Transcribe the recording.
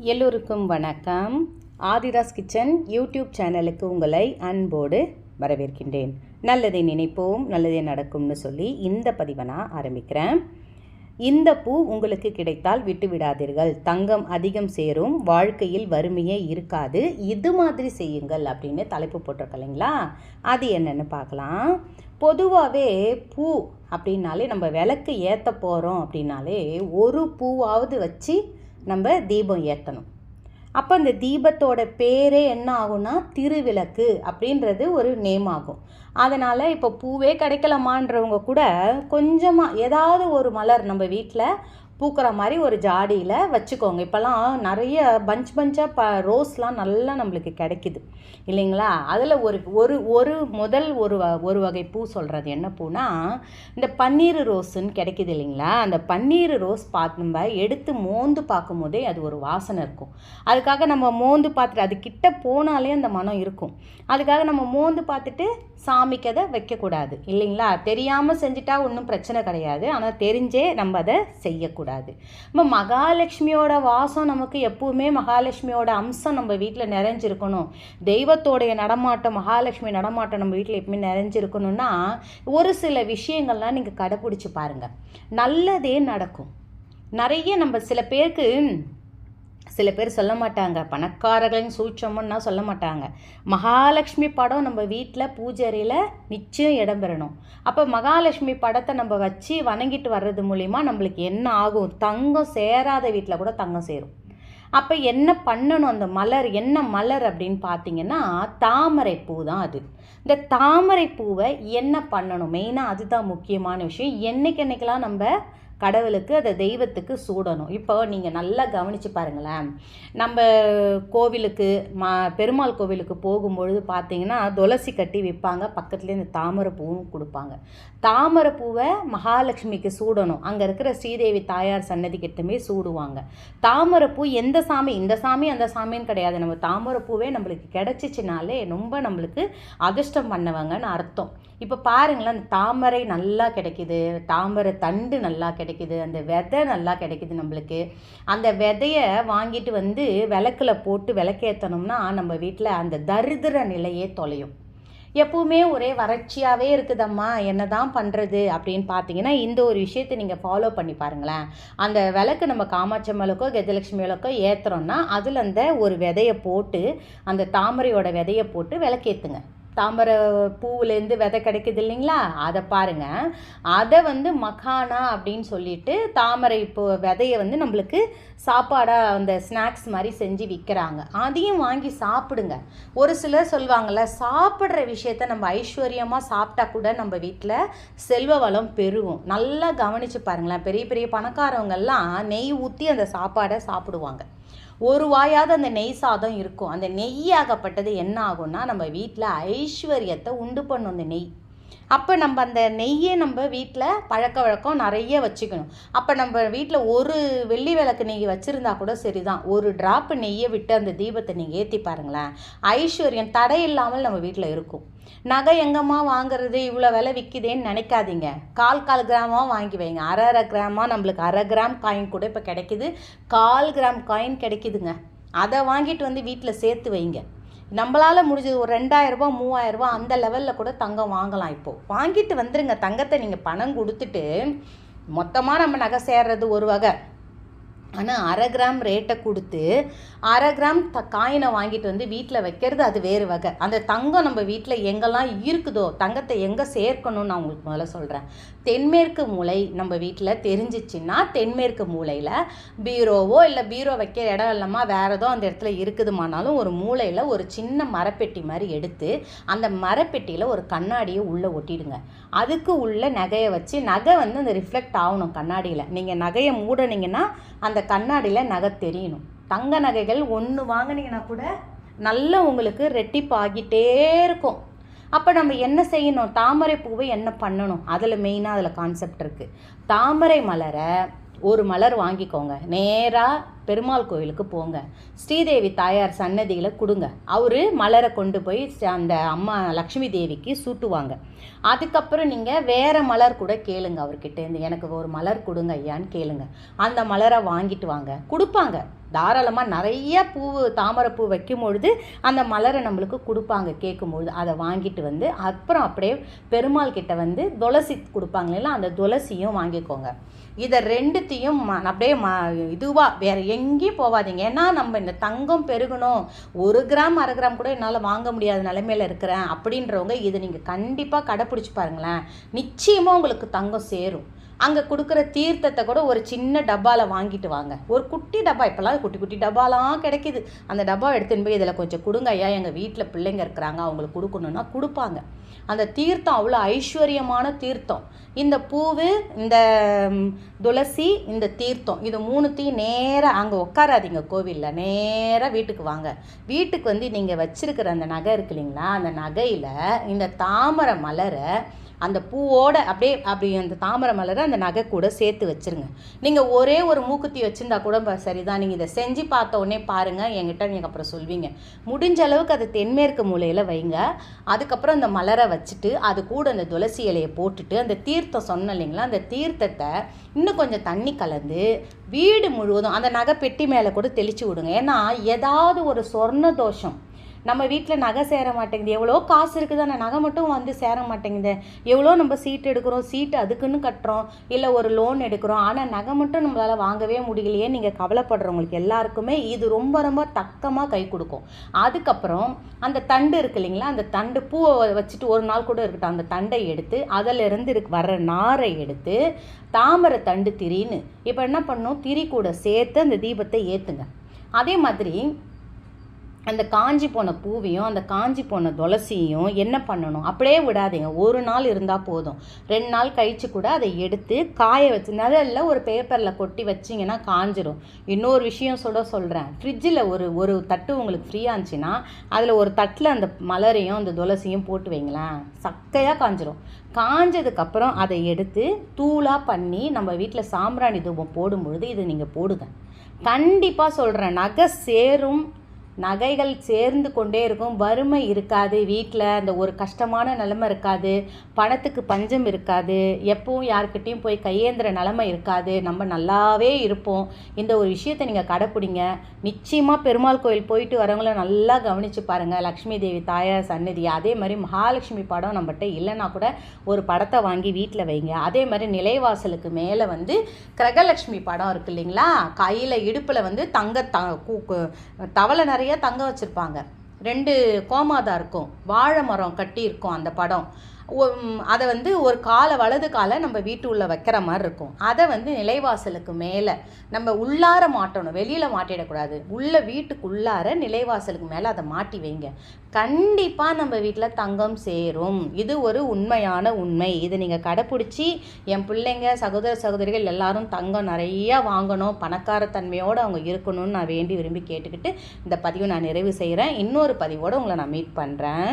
எல்லோருக்கும் வணக்கம். Aadhira's kitchen YouTube சேனலுக்கு உங்களை அன்போடு வரவேற்கின்றேன். நல்லதை நினைப்போம் நல்லதே நடக்கும்னு சொல்லி இந்த பதிவை நான் ஆரம்பிக்கிறேன். இந்த பூ உங்களுக்கு கிடைத்தால் விட்டு விடாதீர்கள். தங்கம் அதிகம் சேரும் வாழ்க்கையில் வறுமையே இருக்காது. இது மாதிரி செய்யுங்கள் அப்படின்னு தலைப்பு போட்டிருக்க இல்லைங்களா? அது என்னென்னு பார்க்கலாம். பொதுவாகவே பூ அப்படின்னாலே நம்ம விளக்கு ஏற்ற போகிறோம் அப்படின்னாலே ஒரு பூவாவது வச்சு நம்ம தீபம் ஏற்றணும் அப்போ அந்த தீபத்தோட பேரே என்ன ஆகும்னா திருவிளக்கு அப்படின்றது ஒரு நேம் ஆகும். அதனால் இப்போ பூவே கிடைக்கலமான்றவங்க கூட கொஞ்சமாக ஏதாவது ஒரு மலர் நம்ம வீட்டில் பூக்கிற மாதிரி ஒரு ஜாடியில் வச்சுக்கோங்க. இப்போல்லாம் நிறைய பஞ்ச் பஞ்சாக ப ரோஸ்லாம் நல்லா நம்மளுக்கு கிடைக்குது. இல்லைங்களா? அதில் ஒரு ஒரு ஒரு முதல் ஒரு வ ஒரு வகை பூ சொல்கிறது என்ன பூனா இந்த பன்னீர் ரோஸுன்னு கிடைக்குது இல்லைங்களா? அந்த பன்னீர் ரோஸ் பார்த்து நம்ம எடுத்து மோந்து பார்க்கும் போதே அது ஒரு வாசனை இருக்கும். அதுக்காக நம்ம மோந்து பார்த்துட்டு அது கிட்ட போனாலே அந்த மனம் இருக்கும். அதுக்காக நம்ம மோந்து பார்த்துட்டு சாமிக்கு அதை வைக்கக்கூடாது. இல்லைங்களா? தெரியாமல் செஞ்சுட்டா ஒன்றும் பிரச்சனை கிடையாது. ஆனால் தெரிஞ்சே நம்ம அதை செய்யக்கூடாது. நம்ம மகாலட்சுமியோட வாசம் நமக்கு எப்பவுமே மகாலட்சுமியோட அம்சம் நம்ம வீட்டில் நிறைஞ்சிருக்கணும். தெய்வத்தோடைய நடமாட்டம் மகாலட்சுமி நடமாட்டம் நம்ம வீட்டில் எப்பவுமே நிறைஞ்சிருக்கணும்னா ஒரு சில விஷயங்கள்லாம் நீங்கள் கடைப்பிடிச்சி பாருங்கள் நல்லதே நடக்கும். நிறைய நம்ம சில பேருக்கு சில பேர் சொல்ல மாட்டாங்க. பணக்காரர்களின் சூட்சமன்னா சொல்ல மாட்டாங்க. மகாலட்சுமி படம் நம்ம வீட்டில் பூஜை நிச்சயம் இடம்பெறணும் அப்போ மகாலட்சுமி படத்தை நம்ம வச்சு வணங்கிட்டு வர்றது மூலிமா நம்மளுக்கு என்ன ஆகும்? தங்கம் சேராத வீட்டில் கூட தங்கம் சேரும். அப்போ என்ன பண்ணணும் அந்த மலர்? என்ன மலர் அப்படின்னு பார்த்தீங்கன்னா தாமரை பூ தான் அது. இந்த தாமரை பூவை என்ன பண்ணணும்? மெயினாக அதுதான் முக்கியமான விஷயம். என்னைக்கு என்னைக்கெல்லாம் நம்ம கடவுளுக்கு அதை தெய்வத்துக்கு சூடணும். இப்போ நீங்கள் நல்லா கவனித்து பாருங்களேன். நம்ம கோவிலுக்கு மா பெருமாள் கோவிலுக்கு போகும்பொழுது பார்த்தீங்கன்னா துளசி கட்டி விற்பாங்க. பக்கத்துலேயே இந்த தாமரை பூவும் கொடுப்பாங்க. தாமரை பூவை மகாலட்சுமிக்கு சூடணும். அங்கே இருக்கிற ஸ்ரீதேவி தாயார் சன்னதி கிட்டமே சூடுவாங்க. தாமரை பூ எந்த சாமி இந்த சாமி அந்த சாமின்னு கிடையாது. நம்ம தாமரை பூவே நம்மளுக்கு கிடச்சிச்சினாலே ரொம்ப நம்மளுக்கு அதிர்ஷ்டம் பண்ணவங்கன்னு அர்த்தம். இப்போ பாருங்களேன் அந்த தாமரை நல்லா கிடைக்குது. தாமரை தண்டு நல்லா கிடைக்குது. அந்த விதை நல்லா கிடைக்குது நம்மளுக்கு. அந்த விதைய வாங்கிட்டு வந்து விளக்கில் போட்டு விளக்கேற்றணும்னா நம்ம வீட்டில் அந்த தரிதிர நிலையே தொலையும். எப்பவுமே ஒரே வறட்சியாகவே இருக்குதம்மா என்ன தான் பண்ணுறது அப்படின்னு பார்த்தீங்கன்னா இந்த ஒரு விஷயத்தை நீங்கள் ஃபாலோ பண்ணி பாருங்களேன். அந்த விளக்கு நம்ம காமாட்சி விளக்கோ கஜலட்சுமி விளக்கோ ஏற்றுறோன்னா அதில் அந்த ஒரு விதையை போட்டு அந்த தாமரையோட விதையை போட்டு விளக்கேற்றுங்க தாமரை பூவுலேருந்து விதை கிடைக்குது இல்லைங்களா? அதை பாருங்கள் அதை வந்து மக்கானா அப்படின்னு சொல்லிட்டு தாமரை இப்போ விதையை வந்து நம்மளுக்கு சாப்பாடாக அந்த ஸ்நாக்ஸ் மாதிரி செஞ்சு விற்கிறாங்க அதையும் வாங்கி சாப்பிடுங்க. ஒரு சிலர் சொல்லுவாங்கள்ல சாப்பிட்ற விஷயத்த நம்ம ஐஸ்வர்யமாக சாப்பிட்டா கூட நம்ம வீட்டில் செல்வ வளம் பெருகும். நல்லா கவனித்து பாருங்களேன். பெரிய பெரிய பணக்காரவங்கெல்லாம் நெய் ஊற்றி அந்த சாப்பாடை சாப்பிடுவாங்க. ஒரு வாயாவது அந்த நெய் சாதம் இருக்கும். அந்த நெய்யாகப்பட்டது என்ன ஆகும்னா நம்ம வீட்டில் ஐஸ்வர்யத்தை உண்டு பண்ணும் அந்த நெய். அப்போ நம்ம அந்த நெய்யை நம்ம வீட்டில் பழக்க வழக்கம் நிறைய வச்சுக்கணும். அப்போ நம்ம வீட்டில் ஒரு வெள்ளி விளக்கு நெய் வச்சுருந்தா கூட சரி தான் ஒரு ட்ராப்பு நெய்யை விட்டு அந்த தீபத்தை நீங்கள் ஏற்றி பாருங்களேன். ஐஸ்வர்யம் தடை இல்லாமல் நம்ம வீட்டில் இருக்கும். நகை எங்கம்மா வாங்குறது? இவ்வளோ விலை விற்கிதேன்னு நினைக்காதீங்க. கால் கால் கிராமாக வாங்கி வைங்க. அரை அரை கிராமாக நம்மளுக்கு அரை கிராம் காயின் கூட இப்போ கிடைக்குது. கால் கிராம் காயின் கிடைக்குதுங்க. அதை வாங்கிட்டு வந்து வீட்டில் சேர்த்து வைங்க. நம்மளால் முடிஞ்சது ஒரு ரெண்டாயிரரூபா மூவாயிரரூபா அந்த லெவலில் கூட தங்கம் வாங்கலாம் இப்போது வாங்கிட்டு வந்துடுங்க தங்கத்தை நீங்கள் பணம் கொடுத்துட்டு மொத்தமாக நம்ம நகை சேர்றது ஒரு வகை. ஆனால் அரை கிராம் ரேட்டை கொடுத்து அரை கிராம் த காயினை வாங்கிட்டு வந்து வீட்டில் வைக்கிறது அது வேறு வகை. அந்த தங்கம் நம்ம வீட்டில் எங்கெல்லாம் இருக்குதோ தங்கத்தை எங்கே சேர்க்கணும்னு நான் உங்களுக்கு முதல்ல சொல்கிறேன் தென்மேற்கு மூலை நம்ம வீட்டில் தெரிஞ்சிச்சின்னா தென்மேற்கு மூலையில் பீரோவோ இல்லை பீரோ வைக்கிற இடம் இல்லாமல் வேறு ஏதோ அந்த இடத்துல இருக்குதுமானாலும் ஒரு மூலையில் ஒரு சின்ன மரப்பெட்டி மாதிரி எடுத்து அந்த மரப்பெட்டியில் ஒரு கண்ணாடியை உள்ளே ஒட்டிடுங்க. அதுக்கு உள்ள நகையை வச்சு நகை வந்து அந்த ரிஃப்ளெக்ட் ஆகணும் கண்ணாடியில். நீங்கள் நகையை மூடனீங்கன்னா அந்த கண்ணாடியில் நகை தெரியணும். தங்க நகைகள் ஒன்று வாங்கினீங்கன்னா கூட நல்லா உங்களுக்கு ரெட்டிப்பாகிட்டே இருக்கும். அப்போ நம்ம என்ன செய்யணும்? தாமரை பூவை என்ன பண்ணணும்? அதில் மெயினாக அதில் கான்செப்ட் இருக்குது தாமரை மலரை ஒரு மலர் வாங்கிக்கோங்க. நேராக பெருமாள் கோயிலுக்கு போங்க. ஸ்ரீதேவி தாயார் சன்னதியில் கொடுங்க. அவர் மலரை கொண்டு போய் அந்த அம்மா லக்ஷ்மி தேவிக்கு சூட்டுவாங்க. அதுக்கப்புறம் நீங்கள் வேறு மலர் கூட கேளுங்க அவர்கிட்டேருந்து எனக்கு ஒரு மலர் கொடுங்க ஐயான்னு கேளுங்க. அந்த மலரை வாங்கிட்டு வாங்க. கொடுப்பாங்க. தாராளமாக நிறைய பூ தாமரைப்பூ வைக்கும் பொழுது அந்த மலரை நம்மளுக்கு கொடுப்பாங்க கேட்கும்பொழுது அதை வாங்கிட்டு வந்து அப்புறம் அப்படியே பெருமாள் கிட்ட வந்து துளசி கொடுப்பாங்க இல்லைங்களா? அந்த துளசியும் வாங்கிக்கோங்க. இதை ரெண்டுத்தையும் ம- அப்படியே ம இதுவாக வேறு எங்கேயும் போகாதீங்க ஏன்னா நம்ம இந்த தங்கம் பெருகணும். ஒரு கிராம் அரை கிராம் கூட என்னால் வாங்க முடியாத நிலைமையில் இருக்கிறேன். அப்படின்றவங்க இதை நீங்கள் கண்டிப்பாக கடைப்பிடிச்சி பாருங்களேன். நிச்சயமாக உங்களுக்கு தங்கம் சேரும். அங்கே கொடுக்குற தீர்த்தத்தை கூட ஒரு சின்ன டப்பாவில் வாங்கிட்டு வாங்க. ஒரு குட்டி டப்பா இப்போல்லாம் குட்டி குட்டி டப்பாலாம் கிடைக்குது. அந்த டப்பா எடுத்துன்னு போய் இதில் கொஞ்சம் கொடுங்க ஐயா. எங்கள் வீட்டில் பிள்ளைங்க இருக்கிறாங்க அவங்களுக்கு கொடுக்கணுன்னா கொடுப்பாங்க. அந்த தீர்த்தம் அவ்வளோ ஐஸ்வர்யமான தீர்த்தம். இந்த பூவு இந்த துளசி இந்த தீர்த்தம். இது மூணுத்தையும் நேராக அங்கே உட்காராதீங்க கோவிலில். நேராக வீட்டுக்கு வாங்க. வீட்டுக்கு வந்து நீங்கள் வச்சுருக்கிற அந்த நகை இருக்கு இல்லைங்களா? அந்த நகையில் இந்த தாமரை மலரை அந்த பூவோட அப்படியே அப்படி அந்த தாமரை மலரை அந்த நகை கூட சேர்த்து வச்சிருங்க. நீங்கள் ஒரே ஒரு மூக்குத்தி வச்சுருந்தா கூட சரிதான். நீங்கள் இதை செஞ்சு பார்த்த உடனே பாருங்கள் என்கிட்ட நீங்கள் அப்புறம் சொல்வீங்க. முடிஞ்ச அளவுக்கு அது தென்மேற்கு மூலையில் வைங்க. அதுக்கப்புறம் அந்த மலரை வச்சுட்டு அது கூட அந்த துளசி இலையை போட்டுட்டு அந்த தீர்த்தம் சொன்ன இல்லைங்களா? அந்த தீர்த்தத்தை இன்னும் கொஞ்சம் தண்ணி கலந்து வீடு முழுவதும் அந்த நகை பெட்டி மேலே கூட தெளிச்சு விடுங்க. ஏன்னா ஏதாவது ஒரு சொர்ண தோஷம் நம்ம வீட்டில் நகை சேர மாட்டேங்குது. எவ்வளோ காசு இருக்குது ஆனால் நகை மட்டும் வந்து சேர மாட்டேங்குது. எவ்வளோ நம்ம சீட் எடுக்கிறோம்? சீட்டு அதுக்குன்னு கட்டுறோம். இல்லை ஒரு லோன் எடுக்கிறோம். ஆனால் நகை மட்டும் நம்மளால் வாங்கவே முடியலையே. நீங்கள் கவலைப்படுறவங்களுக்கு எல்லாருக்குமே இது ரொம்ப ரொம்ப தக்கமாக கை கொடுக்கும். அதுக்கப்புறம் அந்த தண்டு இருக்கு இல்லைங்களா? அந்த தண்டு பூவை வச்சுட்டு ஒரு நாள் கூட இருக்கட்டும். அந்த தண்டை எடுத்து அதிலிருந்து இருக்கு வர்ற நாரை எடுத்து தாமரை தண்டு திரின்னு. இப்போ என்ன பண்ணும்? திரி கூட சேர்த்து அந்த தீபத்தை ஏற்றுங்க அதே மாதிரி அந்த காஞ்சி போன பூவையும் அந்த காஞ்சி போன துளசியும் என்ன பண்ணணும்? அப்படியே விடாதீங்க. ஒரு நாள் இருந்தால் போதும். ரெண்டு நாள் கழித்து கூட அதை எடுத்து காய வச்சு நிழல்ல ஒரு பேப்பரில் கொட்டி வச்சிங்கன்னா காஞ்சிரும். இன்னொரு விஷயம் சொல்ல சொல்கிறேன் ஃப்ரிட்ஜில் ஒரு ஒரு தட்டு உங்களுக்கு ஃப்ரீயாக இருந்துச்சுன்னா அதில் ஒரு தட்டில் அந்த மலரையும் அந்த துளசியும் போட்டு வைங்களேன். சக்கையாக காஞ்சிரும். காஞ்சதுக்கப்புறம் அதை எடுத்து தூளாக பண்ணி நம்ம வீட்டில் சாம்பிராணி தூபம் போடும்பொழுது இதை நீங்கள் போடுங்க. கண்டிப்பாக சொல்கிறேன் நகை சேரும் நகைகள் சேர்ந்து கொண்டே இருக்கும். வறுமை இருக்காது வீட்டில் அந்த ஒரு கஷ்டமான நிலமை இருக்காது. பணத்துக்கு பஞ்சம் இருக்காது. எப்பவும் யாருக்கிட்டேயும் போய் கையேந்திர நிலமை இருக்காது. நம்ம நல்லாவே இருப்போம். இந்த ஒரு விஷயத்தை நீங்கள் கடைப்பிடிங்க. நிச்சயமாக பெருமாள் கோயில் போயிட்டு வரவங்கள நல்லா கவனித்து பாருங்கள் லக்ஷ்மி தேவி தாயார் சந்நிதி. அதே மாதிரி மகாலட்சுமி படம் நம்மகிட்ட இல்லைன்னா கூட ஒரு படத்தை வாங்கி வீட்டில் வைங்க. அதே மாதிரி நிலைவாசலுக்கு மேலே வந்து கிரகலட்சுமி படம் இருக்கு இல்லைங்களா? கையில் இடுப்பில் வந்து தங்க த தவளை நிறைய தங்க வச்சுருப்பாங்க. ரெண்டு கோமாதா இருக்கும். வாழை மரம் கட்டி இருக்கும் அந்த படம். அதை வந்து ஒரு காலை வலது காலை நம்ம வீட்டு உள்ளே வைக்கிற மாதிரி இருக்கும். அதை வந்து நிலைவாசலுக்கு மேலே நம்ம உள்ளார மாட்டணும். வெளியில் மாட்டிடக்கூடாது. உள்ள வீட்டுக்குள்ளார நிலைவாசலுக்கு மேலே அதை மாட்டி வைங்க. கண்டிப்பாக நம்ம வீட்டில் தங்கம் சேரும். இது ஒரு உண்மையான உண்மை. இதை நீங்கள் கடைப்பிடிச்சி என் பிள்ளைங்க சகோதர சகோதரிகள் எல்லாரும் தங்கம் நிறையா வாங்கணும். பணக்கார தன்மையோடு அவங்க இருக்கணும்னு நான் வேண்டி விரும்பி கேட்டுக்கிட்டு இந்த பதிவை நான் நிறைவு செய்கிறேன் இன்னொரு பதிவோடு உங்களை நான் மீட் பண்ணுறேன்